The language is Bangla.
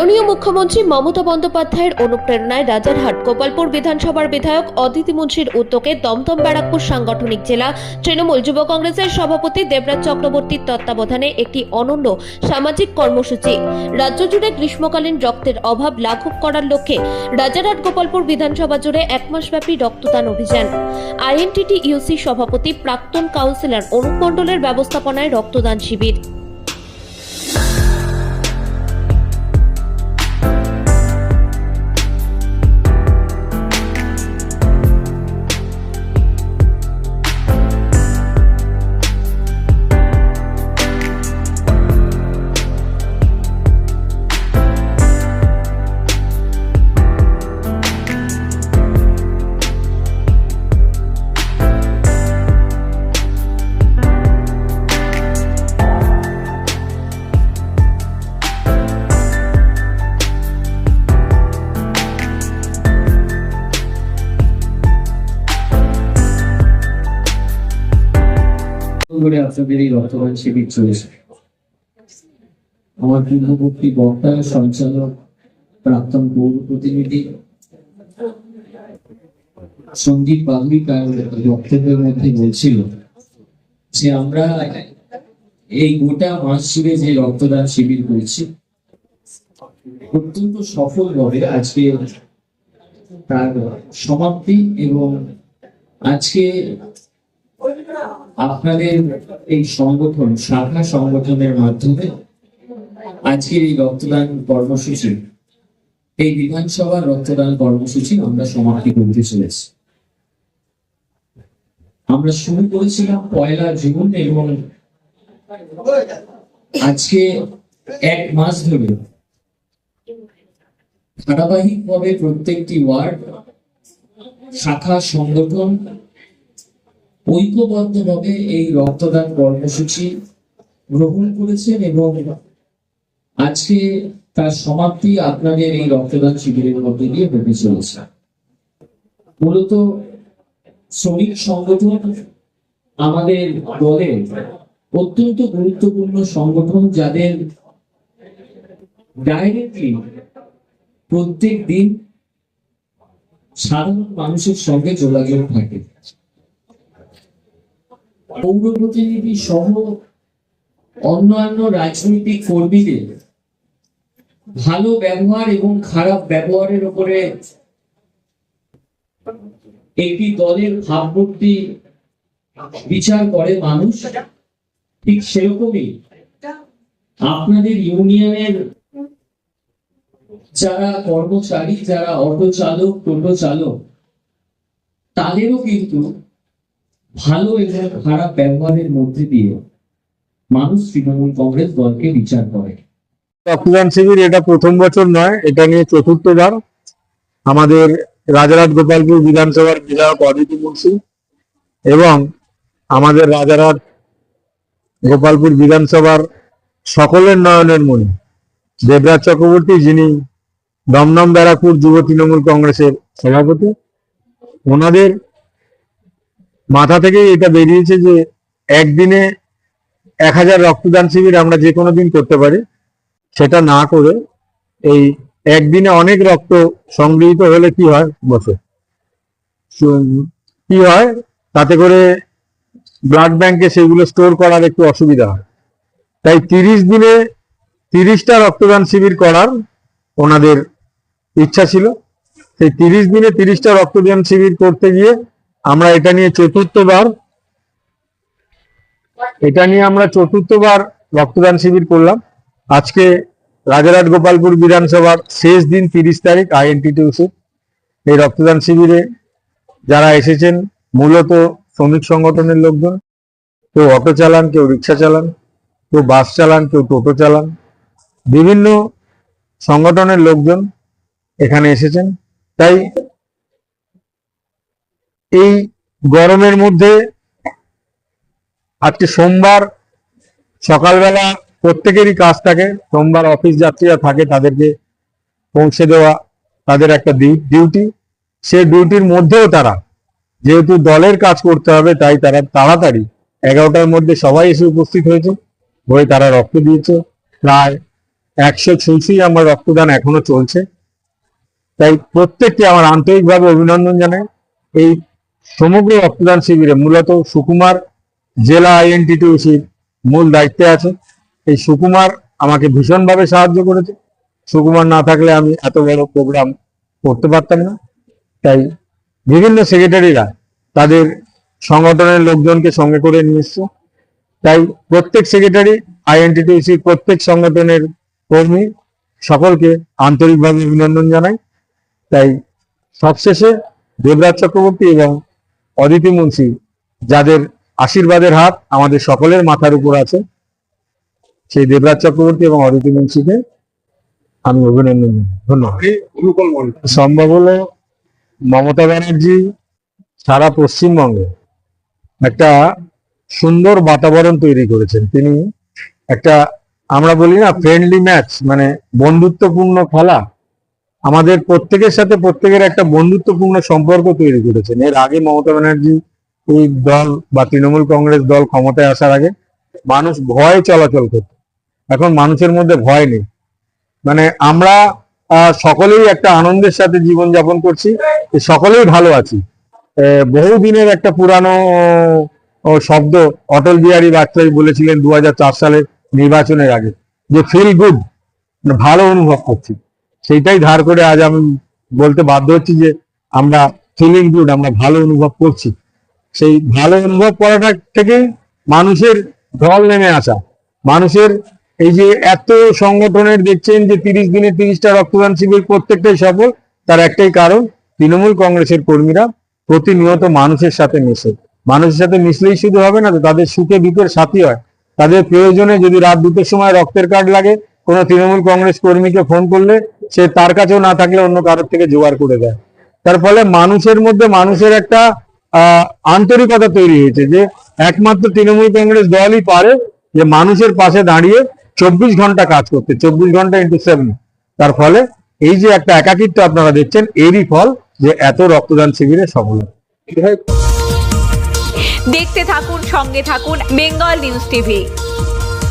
মাননীয় মুখ্যমন্ত্রী মমতা বন্দ্যোপাধ্যায়ের অনুপ্রেরণায় রাজারহাট গোপালপুর বিধানসভার বিধায়ক অদিতি মুন্সির উদ্যোগে দমদম ব্যারাকপুর সাংগঠনিক জেলা তৃণমূল যুব কংগ্রেসের সভাপতি দেবরাজ চক্রবর্তীর তত্ত্বাবধানে একটি অনন্য সামাজিক কর্মসূচি। রাজ্য জুড়ে গ্রীষ্মকালীন রক্তের অভাব লাঘব করার লক্ষ্যে রাজারহাট গোপালপুর বিধানসভা জুড়ে এক মাসব্যাপী রক্তদান অভিযান। আইএনটিটি ইউসি সভাপতি প্রাক্তন কাউন্সিলর অনুপ মণ্ডলের ব্যবস্থাপনায় রক্তদান শিবির। করে আপনাদের এই রক্তদান শিবির চলেছে আমার পূর্ববর্তী বক্তা, সঞ্চালক, প্রাক্তন পৌর প্রতিনিধি, সন্দীপ তার বক্তব্যের মধ্যে বলছিল যে আমরা এই গোটা মাস জুড়ে যে রক্তদান শিবির করেছি, অত্যন্ত সফলভাবে আজকে তার সমাপ্তি এবং আজকে আপনাদের এই সংগঠন, শাখা সংগঠনের মাধ্যমে আজকের এই রক্তদান কর্মসূচি, এই বিধানসভার রক্তদান কর্মসূচি আমরা সমাপ্তি করতে চলেছি। আমরা শুরু করেছিলাম পয়লা জুন এবং আজকে এক মাস ধরে ধারাবাহিকভাবে প্রত্যেকটি ওয়ার্ড, শাখা, সংগঠন ঐক্যবদ্ধভাবে এই রক্তদান কর্মসূচি গ্রহণ করেছেন এবং আজকে তার সমাপ্তি আপনাদের এই রক্তদান শিবিরের মধ্যে দিয়ে হতে চলেছে। মূলত শ্রমিক সংগঠন আমাদের দলের অত্যন্ত গুরুত্বপূর্ণ সংগঠন যাদের ডাইরেক্টলি প্রত্যেক দিন সাধারণ মানুষের সঙ্গে যোগাযোগ থাকে। পৌর প্রতিনিধি সহ অন্যান্য রাজনৈতিক কর্মীদের ভালো ব্যবহার এবং খারাপ ব্যবহারের উপরে একটি দলের ভাবমূর্তি বিচার করে মানুষ, ঠিক সেরকমই আপনাদের ইউনিয়নের যারা কর্মচারী, যারা অটো চালক টোটো চালক তাদেরও কিন্তু ভালো এবং খারাপ ব্যবহারের মধ্যে দিয়ে মানুষ তৃণমূল কংগ্রেস দলকে বিচার করে। রক্তদান শিবির এটা প্রথম বছর নয়, এটা নিয়ে চতুর্থবার আমাদের রাজারহাট গোপালপুর বিধানসভার বিধায়ক অদিতি মুন্সি এবং আমাদের রাজারহাট গোপালপুর বিধানসভার সকলের নয়নের মণি, দেবরাজ চক্রবর্তী যিনি দমদম ব্যারাকপুর যুব তৃণমূল কংগ্রেসের সভাপতি, ওনাদের মাথা থেকেই এটা বেরিয়েছে যে একদিনে এক হাজার রক্তদান শিবির আমরা যে কোনো দিন করতে পারি। সেটা না করে এই একদিনে অনেক রক্ত সংগৃহীত হলে কি হয়? বসে। কি হয়? তাতে করে ব্লাড ব্যাংকে সেগুলো স্টোর করার একটু অসুবিধা হয়। তাই তিরিশ দিনে তিরিশটা রক্তদান শিবির করার ওনাদের ইচ্ছা ছিল। সেই তিরিশ দিনে তিরিশটা রক্তদান শিবির করতে গিয়ে আমরা এটা নিয়ে চতুর্থবার, এটা নিয়ে আমরা চতুর্থবার রক্তদান শিবির করলাম। আজকে রাজারহাট গোপালপুর বিধানসভার শেষ দিন তিরিশ তারিখ আইএনটিটিউসি এই রক্তদান শিবিরে যারা এসেছেন, মূলত শ্রমিক সংগঠনের লোকজন, কেউ অটো চালান, কেউ রিক্সা চালান, কেউ বাস চালান, কেউ টোটো চালান, বিভিন্ন সংগঠনের লোকজন এখানে এসেছেন। তাই এই গরমের মধ্যে আজকে সোমবার সকালবেলা প্রত্যেকেরই কাজ থাকে, সোমবার অফিস যাত্রীরা থাকে তাদেরকে পৌঁছে দেওয়া, তাদের একটা ডিউটি সে ডিউটির মধ্যেও তারা, যেহেতু দলের কাজ করতে হবে, তাই তারা তাড়াতাড়ি এগারোটার মধ্যে সবাই এসে উপস্থিত হয়েছে, হয়ে তারা রক্ত দিয়েছে। প্রায় একশো ছুঁই আমার রক্তদান এখনও চলছে। তাই প্রত্যেককে আমার আন্তরিকভাবে অভিনন্দন জানাই। এই সমগ্র রক্তদান শিবিরে মূলত সুকুমার জেলা আইএনটিটিউসির মূল দায়িত্বে আছে। এই সুকুমার আমাকে ভীষণভাবে সাহায্য করেছে। সুকুমার না থাকলে আমি এত বড় প্রোগ্রাম করতে পারতাম না। তাই বিভিন্ন সেক্রেটারিরা তাদের সংগঠনের লোকজনকে সঙ্গে করে নিয়ে এসছে। তাই প্রত্যেক সেক্রেটারি আইএনটিটিউসির প্রত্যেক সংগঠনের কর্মী সকলকে আন্তরিকভাবে অভিনন্দন জানাই। তাই সবশেষে দেবরাজ চক্রবর্তী এবং অদিতি মুন্সি যাদের আশীর্বাদের হাত আমাদের সকলের মাথার উপর আছে সেই দেবরাজ চক্রবর্তী এবং অদিতি মুন্সিকে আমি অভিনন্দন ধন্যবাদ। সম্ভব হলো মমতা ব্যানার্জি সারা পশ্চিমবঙ্গে একটা সুন্দর বাতাবরণ তৈরি করেছেন। তিনি একটা আমরা বলি না ফ্রেন্ডলি ম্যাচ মানে বন্ধুত্বপূর্ণ খেলা আমাদের প্রত্যেকের সাথে প্রত্যেকের একটা বন্ধুত্বপূর্ণ সম্পর্ক তৈরি করেছেন। এর আগে মমতা ব্যানার্জি এই দল বা তৃণমূল কংগ্রেস দল ক্ষমতায় আসার আগে মানুষ ভয়ে চলাচল করত। এখন মানুষের মধ্যে ভয় নেই। মানে আমরা সকলেই একটা আনন্দের সাথে জীবন যাপন করছি সকলেই ভালো আছি। আহ, বহুদিনের একটা পুরানো শব্দ অটল বিহারী বাজপেয়ী বলেছিলেন দু হাজার চার সালে নির্বাচনের আগে যে ফিল গুড ভালো অনুভব করছি। সেইটাই ধার করে আজ আমি বলতে বাধ্য হচ্ছি যে আমরা ফিলিং গুড আমরা ভালো অনুভব করছি। সেই ভালো অনুভব করাটা থেকে মানুষের ঢল নেমে আসা। মানুষের এই যে এত সংগঠনের দেখছেন যে তিরিশ দিনে তিরিশটা রক্তদান শিবির প্রত্যেকটাই সফল, তার একটাই কারণ, তৃণমূল কংগ্রেসের কর্মীরা প্রতিনিয়ত মানুষের সাথে মেশে। মানুষের সাথে মিশলেই শুধু হবে না তো তাদের সুখে দুঃখের সাথী হয়। তাদের প্রয়োজনে যদি রাত দুটোর সময় রক্তের কার্ড লাগে কোনো তৃণমূল কংগ্রেস কর্মীকে ফোন করলে সে তার কাছেও না থাকলে অন্য কারোর থেকে জোগাড় করে দেয়। তার ফলে মানুষের মধ্যে মানুষের একটা আন্তরিকতা তৈরি হয়েছে যে একমাত্র তৃণমূল কংগ্রেস দলই পারে যে মানুষের পাশে দাঁড়িয়ে চব্বিশ ঘণ্টা কাজ করতে, চব্বিশ ঘণ্টা ইন্টু সেভেন তার ফলে এই যে একটা একাকিত্ব আপনারা দেখছেন, এরই ফল যে এত রক্তদান শিবিরে সফল দেখতে থাকুন, সঙ্গে থাকুন, বেঙ্গল নিউজ টিভি।